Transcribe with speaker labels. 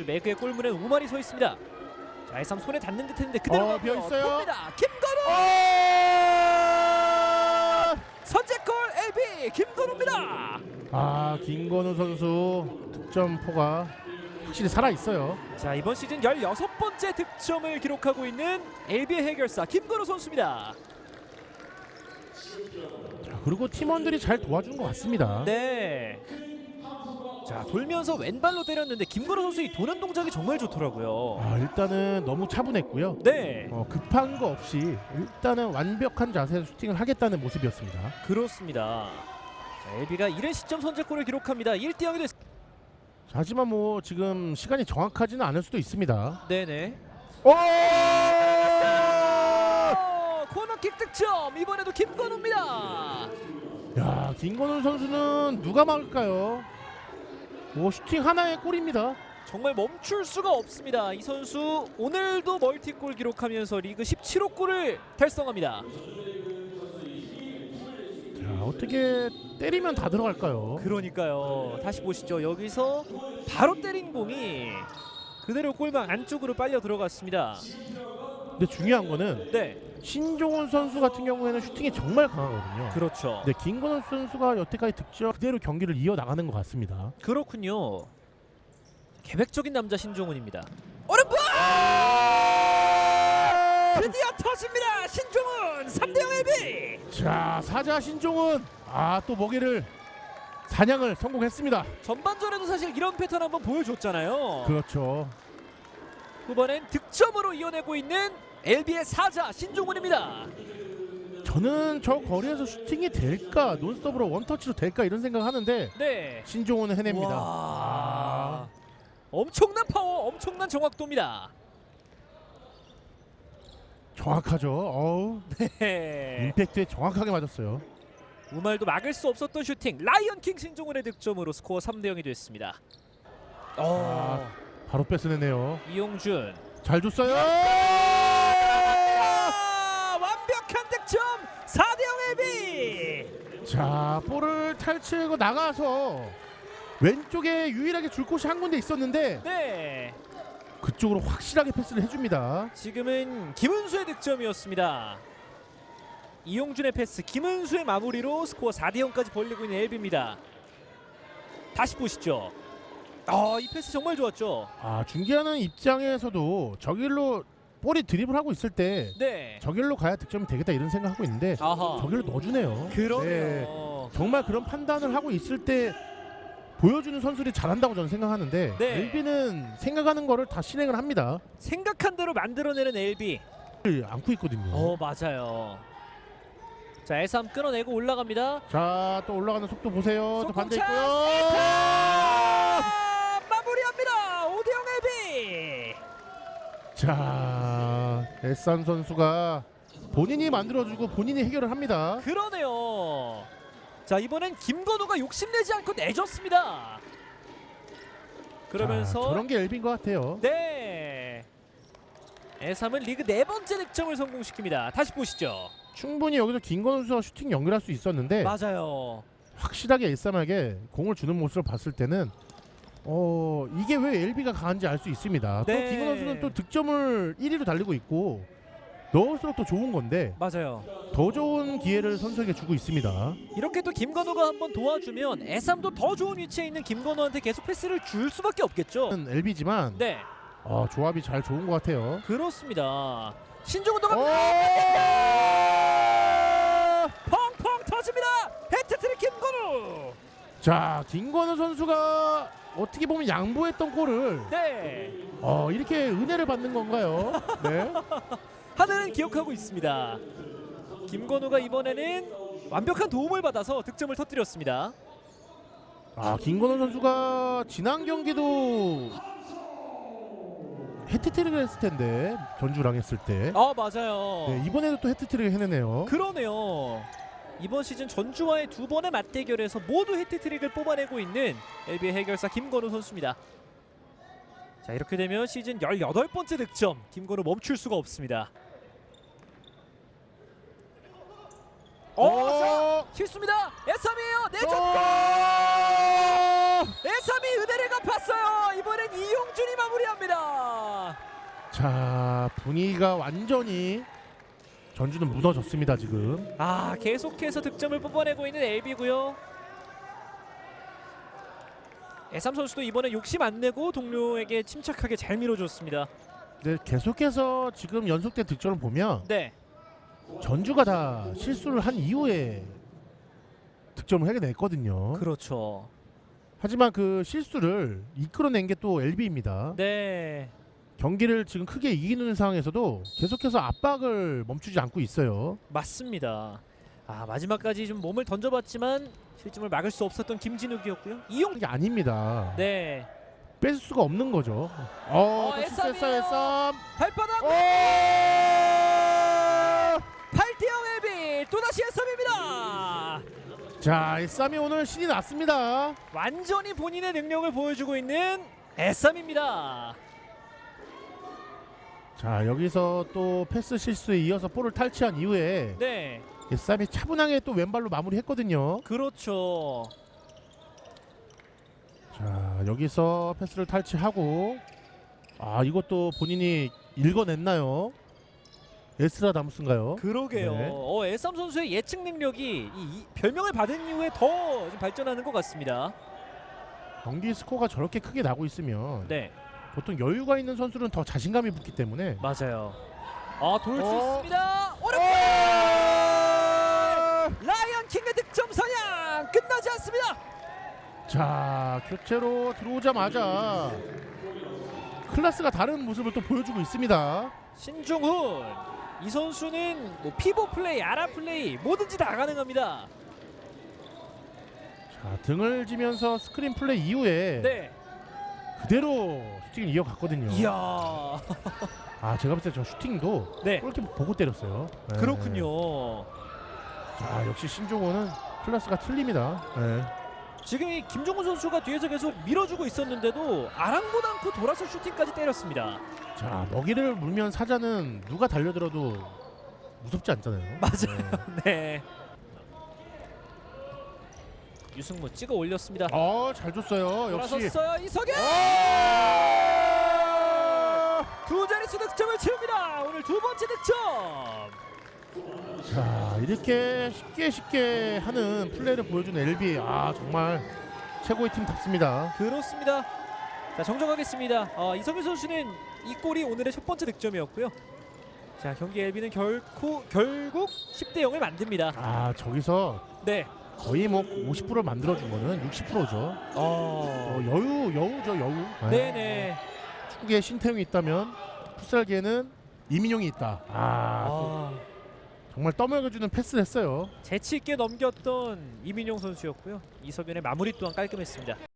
Speaker 1: 전주 매그의 골문에 우만이 서 있습니다. 자, 해삼 손에 닿는 듯 했는데 그대로
Speaker 2: 어. 비어 있어요.
Speaker 1: 봅니다. 김건우 선제골 LB 김건우입니다.
Speaker 2: 아 김건우 선수 득점포가 확실히 살아 있어요.
Speaker 1: 자, 이번 시즌 16번째 득점을 기록하고 있는 LB의 해결사 김건우 선수입니다.
Speaker 2: 자, 그리고 팀원들이 잘 도와준 것 같습니다.
Speaker 1: 네. 자, 돌면서 왼발로 때렸는데 김건우 선수 이 도는 동작이 정말 좋더라고요.
Speaker 2: 아, 일단은 너무 차분했고요.
Speaker 1: 네.
Speaker 2: 어, 급한 거 없이 일단은 완벽한 자세에서 슈팅을 하겠다는 모습이었습니다.
Speaker 1: 그렇습니다. 자, LB가 이른 시점 선제골을 기록합니다. 1대 0이 됐.
Speaker 2: 자, 하지만 뭐 지금 시간이 정확하지는 않을 수도 있습니다.
Speaker 1: 네네.
Speaker 2: 오!
Speaker 1: 어, 코너킥 득점 이번에도 김건우입니다.
Speaker 2: 야, 김건우 선수는 누가 막을까요? 뭐 슈팅 하나의 골입니다.
Speaker 1: 정말 멈출 수가 없습니다. 이 선수 오늘도 멀티골 기록하면서 리그 17호 골을 달성합니다.
Speaker 2: 자, 어떻게 때리면 다 들어갈까요?
Speaker 1: 그러니까요. 다시 보시죠. 여기서 바로 때린 공이 그대로 골망 안쪽으로 빨려 들어갔습니다.
Speaker 2: 근데 중요한 거는
Speaker 1: 네,
Speaker 2: 신종훈 선수 같은 경우에는 슈팅이 정말 강하거든요.
Speaker 1: 그렇죠.
Speaker 2: 근데 김건우 선수가 여태까지 득점 그대로 경기를 이어 나가는 것 같습니다.
Speaker 1: 그렇군요. 계획적인 남자 신종훈입니다. 오른발! 드디어 터집니다. 신종훈 3대 0 LB.
Speaker 2: 자, 사자 신종훈 아 또 먹이를 사냥을 성공했습니다.
Speaker 1: 전반전에도 사실 이런 패턴 한번 보여줬잖아요.
Speaker 2: 그렇죠.
Speaker 1: 후반엔 득점으로 이어내고 있는 LB의 사자 신종훈입니다.
Speaker 2: 저는 저 거리에서 슈팅이 될까 논스톱으로 원터치로 될까 이런 생각하는데
Speaker 1: 네.
Speaker 2: 신종훈은 해냅니다.
Speaker 1: 와.
Speaker 2: 아,
Speaker 1: 엄청난 파워, 엄청난 정확도입니다.
Speaker 2: 정확하죠. 어우,
Speaker 1: 네.
Speaker 2: 임팩트에 정확하게 맞았어요.
Speaker 1: 우말도 막을 수 없었던 슈팅 라이언 킹 신종훈의 득점으로 스코어 3대 0이 됐습니다. 어.
Speaker 2: 바로 뺏어내네요.
Speaker 1: 이용준
Speaker 2: 잘 줬어요.
Speaker 1: 아, 완벽한 득점 4대 0 LB.
Speaker 2: 자, 볼을 탈취하고 나가서 왼쪽에 유일하게 줄 곳이 한 군데 있었는데
Speaker 1: 네.
Speaker 2: 그쪽으로 확실하게 패스를 해줍니다.
Speaker 1: 지금은 김은수의 득점이었습니다. 이용준의 패스, 김은수의 마무리로 스코어 4대 0까지 벌리고 있는 LB입니다. 다시 보시죠. 아, 이 패스 정말 좋았죠.
Speaker 2: 아, 중계하는 입장에서도 저길로 볼이 드리블 하고 있을 때
Speaker 1: 네.
Speaker 2: 저길로 가야 득점이 되겠다 이런 생각하고 있는데
Speaker 1: 아하.
Speaker 2: 저길로 넣어주네요. 네,
Speaker 1: 그러네요.
Speaker 2: 정말 그런 판단을 하고 있을 때 보여주는 선수들이 잘한다고 저는 생각하는데
Speaker 1: 네.
Speaker 2: 엘비는 생각하는 거를 다 실행을 합니다.
Speaker 1: 생각한 대로 만들어내는 LB.
Speaker 2: 안고 있거든요.
Speaker 1: 어, 맞아요. 자, S3 끊어내고 올라갑니다.
Speaker 2: 자, 또 올라가는 속도 보세요. 또 반대! 있고요.
Speaker 1: 아, 마무리합니다. 5대 0 LB.
Speaker 2: 자, 에산 선수가 본인이 만들어주고 본인이 해결을 합니다.
Speaker 1: 그러네요. 자 이번엔 김건우가 욕심내지 않고 내줬습니다. 그러면서
Speaker 2: 자, 저런 게 엘비인 것 같아요.
Speaker 1: 네 S3은 리그 네 번째 득점을 성공시킵니다. 다시 보시죠.
Speaker 2: 충분히 여기서 김건우 선수와 슈팅 연결할 수 있었는데
Speaker 1: 맞아요.
Speaker 2: 확실하게 엘삼에게 공을 주는 모습을 봤을 때는 어 이게 왜 엘비가 강한지 알 수 있습니다.
Speaker 1: 네.
Speaker 2: 또 김건우 선수는 또 득점을 1위로 달리고 있고 넣을수록 더 좋은 건데
Speaker 1: 맞아요.
Speaker 2: 더 좋은 기회를 선수에게 주고 있습니다.
Speaker 1: 이렇게 또 김건우가 한번 도와주면 S3도 더 좋은 위치에 있는 김건우한테 계속 패스를 줄 수밖에 없겠죠.
Speaker 2: 엘비지만
Speaker 1: 네
Speaker 2: 어, 조합이 잘 좋은 것 같아요.
Speaker 1: 그렇습니다. 신종훈 도가
Speaker 2: 오!
Speaker 1: 펑펑 터집니다. 헤트트릭 김건우.
Speaker 2: 자, 김건우 선수가 어떻게 보면 양보했던 골을
Speaker 1: 네.
Speaker 2: 어, 이렇게 은혜를 받는 건가요? 네.
Speaker 1: 하나는 기억하고 있습니다. 김건우가 이번에는 완벽한 도움을 받아서 득점을 터뜨렸습니다.
Speaker 2: 아, 김건우 선수가 지난 경기도 해트트릭을 했을 텐데 전주랑 했을 때
Speaker 1: 아 맞아요.
Speaker 2: 네, 이번에도 또 해트트릭을 해내네요.
Speaker 1: 그러네요. 이번 시즌 전주와의 두 번의 맞대결에서 모두 히트트릭을 뽑아내고 있는 LB의 해결사 김건우 선수입니다. 자 이렇게 되면 시즌 18번째 득점 김건우 멈출 수가 없습니다. 어, 자, 실수입니다. S3이에요. 내줬.
Speaker 2: 어!
Speaker 1: S3이 은혜를 갚았어요. 아 이번엔 이용준이 마무리합니다.
Speaker 2: 자 분위기가 완전히 전주는 무너졌습니다 지금.
Speaker 1: 아 계속해서 득점을 뽑아내고 있는 LB고요. 애삼 선수도 이번에 욕심 안 내고 동료에게 침착하게 잘 밀어줬습니다.
Speaker 2: 네, 계속해서 지금 연속된 득점을 보면
Speaker 1: 네,
Speaker 2: 전주가 다 실수를 한 이후에 득점을 하게 됐거든요.
Speaker 1: 그렇죠.
Speaker 2: 하지만 그 실수를 이끌어낸 게 또 LB입니다.
Speaker 1: 네,
Speaker 2: 경기를 지금 크게 이기는 상황에서도 계속해서 압박을 멈추지 않고 있어요.
Speaker 1: 맞습니다. 아 마지막까지 좀 몸을 던져봤지만 실점을 막을 수 없었던 김진욱이었고요. 이용.
Speaker 2: 이게 아닙니다.
Speaker 1: 네,
Speaker 2: 뺄 수가 없는 거죠. 어,
Speaker 1: 어,
Speaker 2: 애쌈.
Speaker 1: 발바닥
Speaker 2: 오!
Speaker 1: 8대0 LB 또다시 애썸입니다.
Speaker 2: 자, 애쌈이 오늘 신이 났습니다.
Speaker 1: 완전히 본인의 능력을 보여주고 있는 애썸입니다.
Speaker 2: 자, 여기서 또 패스 실수에 이어서 볼을 탈취한 이후에
Speaker 1: 네,
Speaker 2: 애쌈이 차분하게 또 왼발로 마무리했거든요.
Speaker 1: 그렇죠.
Speaker 2: 자, 여기서 패스를 탈취하고 아, 이것도 본인이 읽어냈나요? 에스라 다무스인가요?
Speaker 1: 그러게요.
Speaker 2: 네.
Speaker 1: 어, 애썸 선수의 예측 능력이 이, 이 별명을 받은 이후에 더좀 발전하는 것 같습니다.
Speaker 2: 경기 스코어가 저렇게 크게 나고 있으면
Speaker 1: 네,
Speaker 2: 보통 여유가 있는 선수는 더 자신감이 붙기 때문에
Speaker 1: 맞아요. 아, 돌 수
Speaker 2: 어.
Speaker 1: 있습니다. 어렵고 라이언 킹의 득점 사냥 끝나지 않습니다.
Speaker 2: 자 교체로 들어오자마자 클라스가 다른 모습을 또 보여주고 있습니다.
Speaker 1: 신종훈 이 선수는 뭐 피보 플레이, 아라 플레이 뭐든지 다 가능합니다.
Speaker 2: 자 등을 지면서 스크린 플레이 이후에
Speaker 1: 네.
Speaker 2: 그대로 슈팅을 이어갔거든요.
Speaker 1: 이야.
Speaker 2: 아 제가 볼 때 저 슈팅도
Speaker 1: 네.
Speaker 2: 그렇게 보고 때렸어요. 네.
Speaker 1: 그렇군요.
Speaker 2: 자 역시 신종호는 클라스가 틀립니다. 네.
Speaker 1: 지금 이 김종훈 선수가 뒤에서 계속 밀어주고 있었는데도 아랑곳 않고 돌아서 슈팅까지 때렸습니다.
Speaker 2: 자 먹이를 물면 사자는 누가 달려들어도 무섭지 않잖아요.
Speaker 1: 맞아요.
Speaker 2: 네.
Speaker 1: 네. 유승무 찍어 올렸습니다.
Speaker 2: 어 잘 줬어요. 역시.
Speaker 1: 돌아섰어요 이석영
Speaker 2: 아!
Speaker 1: 두 자릿수 득점을 채웁니다. 오늘 두 번째 득점.
Speaker 2: 자 이렇게 쉽게 쉽게 하는 플레이를 보여준 LB 아 정말 최고의 팀답습니다.
Speaker 1: 그렇습니다. 자 정정하겠습니다. 어, 이석윤 선수는 이 골이 오늘의 첫 번째 득점이었고요. 자 경기 LB는 결코 결국 10대 0을 만듭니다.
Speaker 2: 아 저기서
Speaker 1: 네.
Speaker 2: 거의 뭐 50%를 만들어준 거는 60%죠.
Speaker 1: 어.
Speaker 2: 어, 여유 여유죠 여유. 네.
Speaker 1: 네네.
Speaker 2: 축구계에 신태용이 있다면 풋살계에는 이민용이 있다. 아, 또
Speaker 1: 아,
Speaker 2: 정말 떠먹여주는 패스를 했어요.
Speaker 1: 재치 있게 넘겼던 이민용 선수였고요. 이석윤의 마무리 또한 깔끔했습니다.